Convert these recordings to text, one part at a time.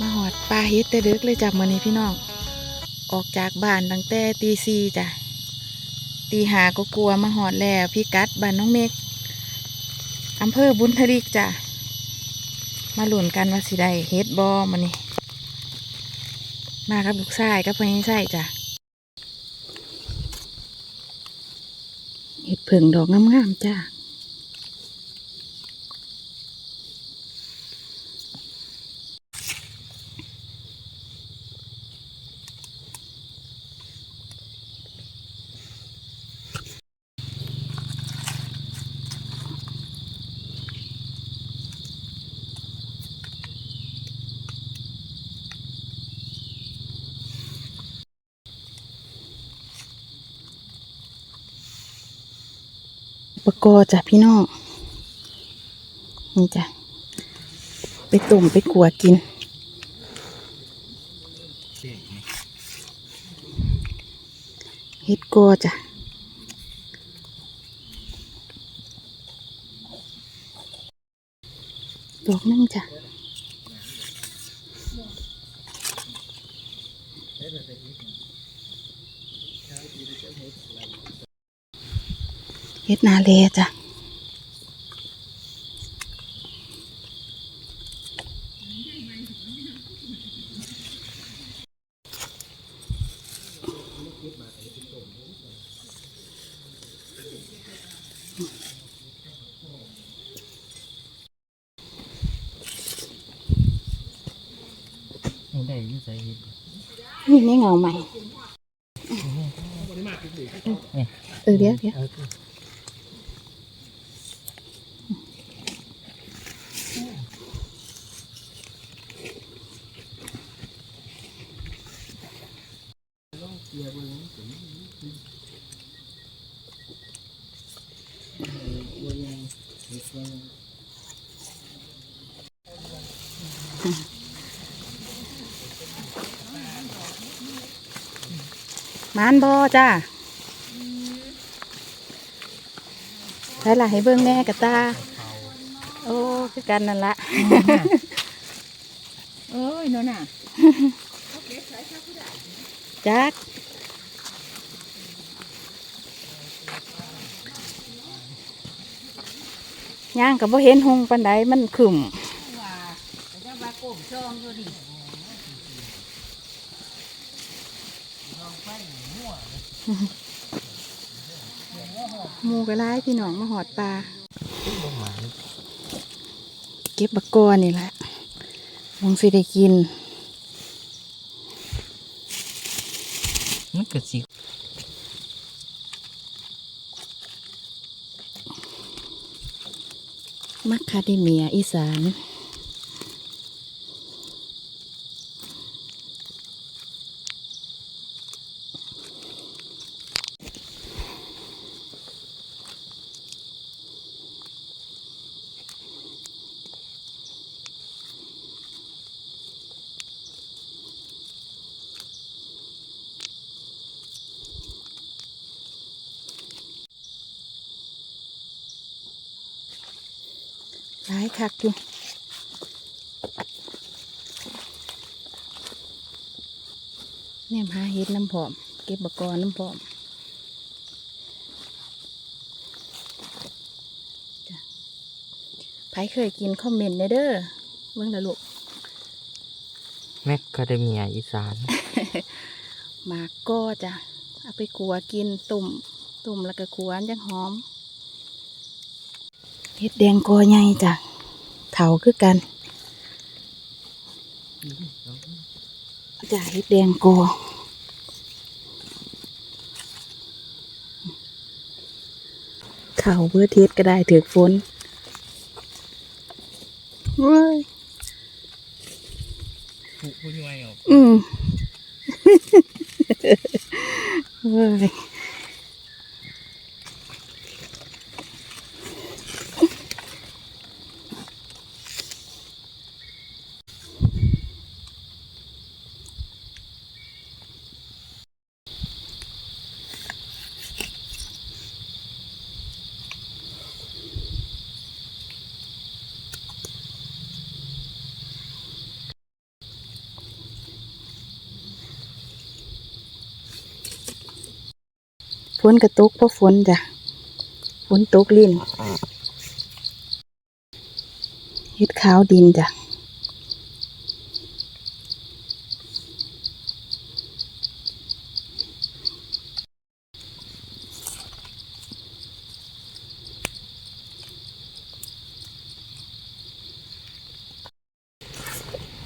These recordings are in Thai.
มาหอดปลาเฮ็ดแต่ดึกเลยจ้ะมื้อนี้พี่น้อง ออกจากบ้านตั้งแต่ตีสี่จ้ะ ตีหาก็กลัวมาหอดแล้วพี่กัดบ้านน้องเมกอำเภอบุญทลิกจ้ะ มาหลุนกันว่าสิได้เฮ็ดบอมานี่มากับลูกชายกับพ่อใหญ่ไส้จ้ะเฮ็ดเผิงดอกงามๆจ้ะ ปะกอจ้ะพี่น้องนี่จ้ะไปตุ่มไปขัวกินเฮ็ดกอจ้ะดอกนึงจ้ะ เฮ็ดนาเลจ้ะยังได้อยุ่ใส่เห็ดนี่ในเงาใหม่นี่เออเดี๋ยวเดี๋ยว เอามานบอจ้าใช่ละให้เบิ่งแน่กับตา โอ้คือกันนั่นละเอ้ยโน่นน่ะจัก ย่างกับบ่เห็นหงปันไดมันขึ้มหมูกระไรพี่น้องมาหอดปลาเก็บบักกอนี่แหละมงสิได้กินมันก็สิ มักคาเดเมียอีสาน หลายคักอยู่เนี่ยหาเฮ็ดน้ำผอม เก็บบักกอน้ำผอมจ้ะไผเคยกินคอมเมนต์ได้เด้อเบิ่งละลูกแมคคาเดเมียอีสานหมากก็จ้ะเอาไปขัวกินตุ่มตุ่มแล้วก็ขัวอันจังหอม เฮ็ดแดงกอใหญ่จ้ะเถาคือกันจ้ะเฮ็ดแดงกอเถาเพื่อเทศก็ได้ถือฝนเว้ยผู้ผู้ย่อยออกอืมเว้ย นกระตุกเพราะฝนจ้ะฝนตกลิ้นเฮ็ดขาวดินจ้ะ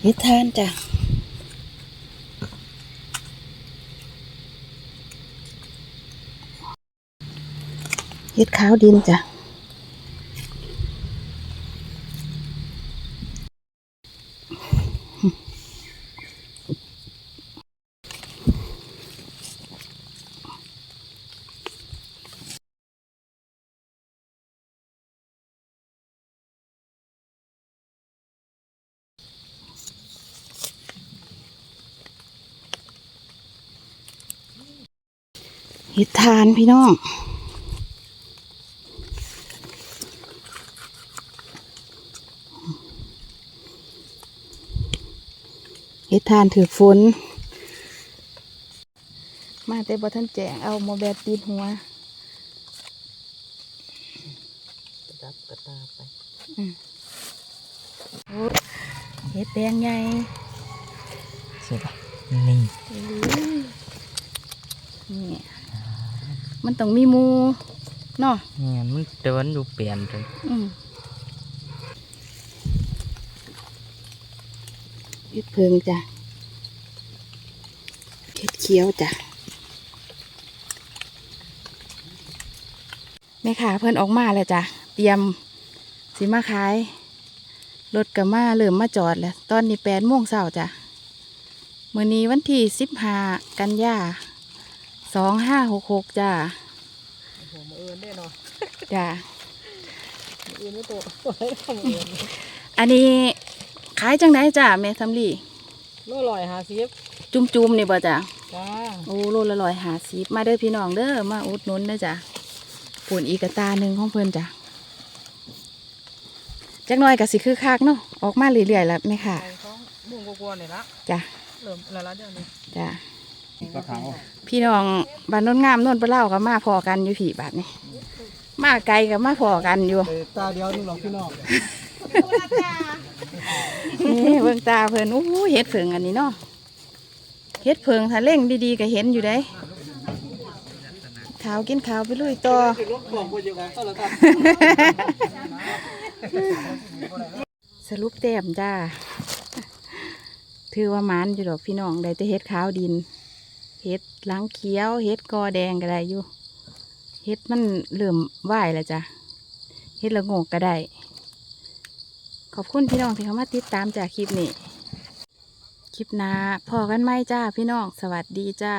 เฮ็ดทานจ้ะ เฮ็ดขาวดินจ้ะเฮ็ดทานพี่น้อง เฮ็ดทานถือฝน มาแต่บ่ทันแจงเอาโมแบตติดหัวจับกระตาไปโอ้เฮ็ดแดงใหญ่เสร็จละนี่นี่มันต้องมีหมูเนาะเนี่ยมันเดินดูเปลี่ยนจนอืม เฮ็ดเพิงจ้ะเฮ็ดเขียวจ้ะแม่ขาเพิ่นออกมาแล้วจ้ะเตรียมสิมาขายรถกับมาเริ่มมาจอดแล้ว ตอนนี้แปดโมงเช้าจ้ะมื้อนี้วันที่สิบห้ากันยาสองห้าหกหกจ้ะผมเอินได้เนาะจ้ะเอินไม่โตตัวได้ทำเอินอันนี้ ขายจังไดจ้ะแม่ทำลีโลลอยหาซิบจุ่มๆนี่บ่จ้ะจ้าโอ้โลละร้อยหาสิบมาเด้อพี่น้องเด้อมาอุดหนุนเด้อจ้ะปุ่นอีกกระตาหนึ่งของเพิ่นจ้ะจักหน่อยก็สิคือคักเนาะออกมาเรื่อยๆแล้วแม่ค่ะไปท้องบุ้งกวนๆนี่ละจ้ะเริ่มละละเดี๋ยวนี้จ้ะปลาขาวพี่น้องบ้านโนนงามโนนปลาเล่าก็มาพอกันอยู่ผีบาทนี่มาไกลก็มาพอกันอยู่เออตาเดียวนี่หรอกพี่น้อง นี่เบิ่งตาเพิ่นอู้เฮ็ดเพิงอันนี้เนาะเฮ็ดเพิงถ้าเล่งดีๆก็เห็นอยู่ได้ขาวกินขาวไปลุยต่อคือรถของกูอยู่กันก็แล้วกันสรุปแต้มจ้า ถือว่าหมันอยู่ดอกพี่น้องได้แต่เฮ็ดขาวดินเฮ็ดหลังเขียวเฮ็ดกอแดงก็ได้อยู่เฮ็ดมันเริ่มไหวแล้วจ้ะเฮ็ดละโงกก็ได้ ขอบคุณพี่น้องที่เข้ามาติดตามจากคลิปนี้ คลิปหน้าพอกันไหมจ้าพี่น้อง สวัสดีจ้า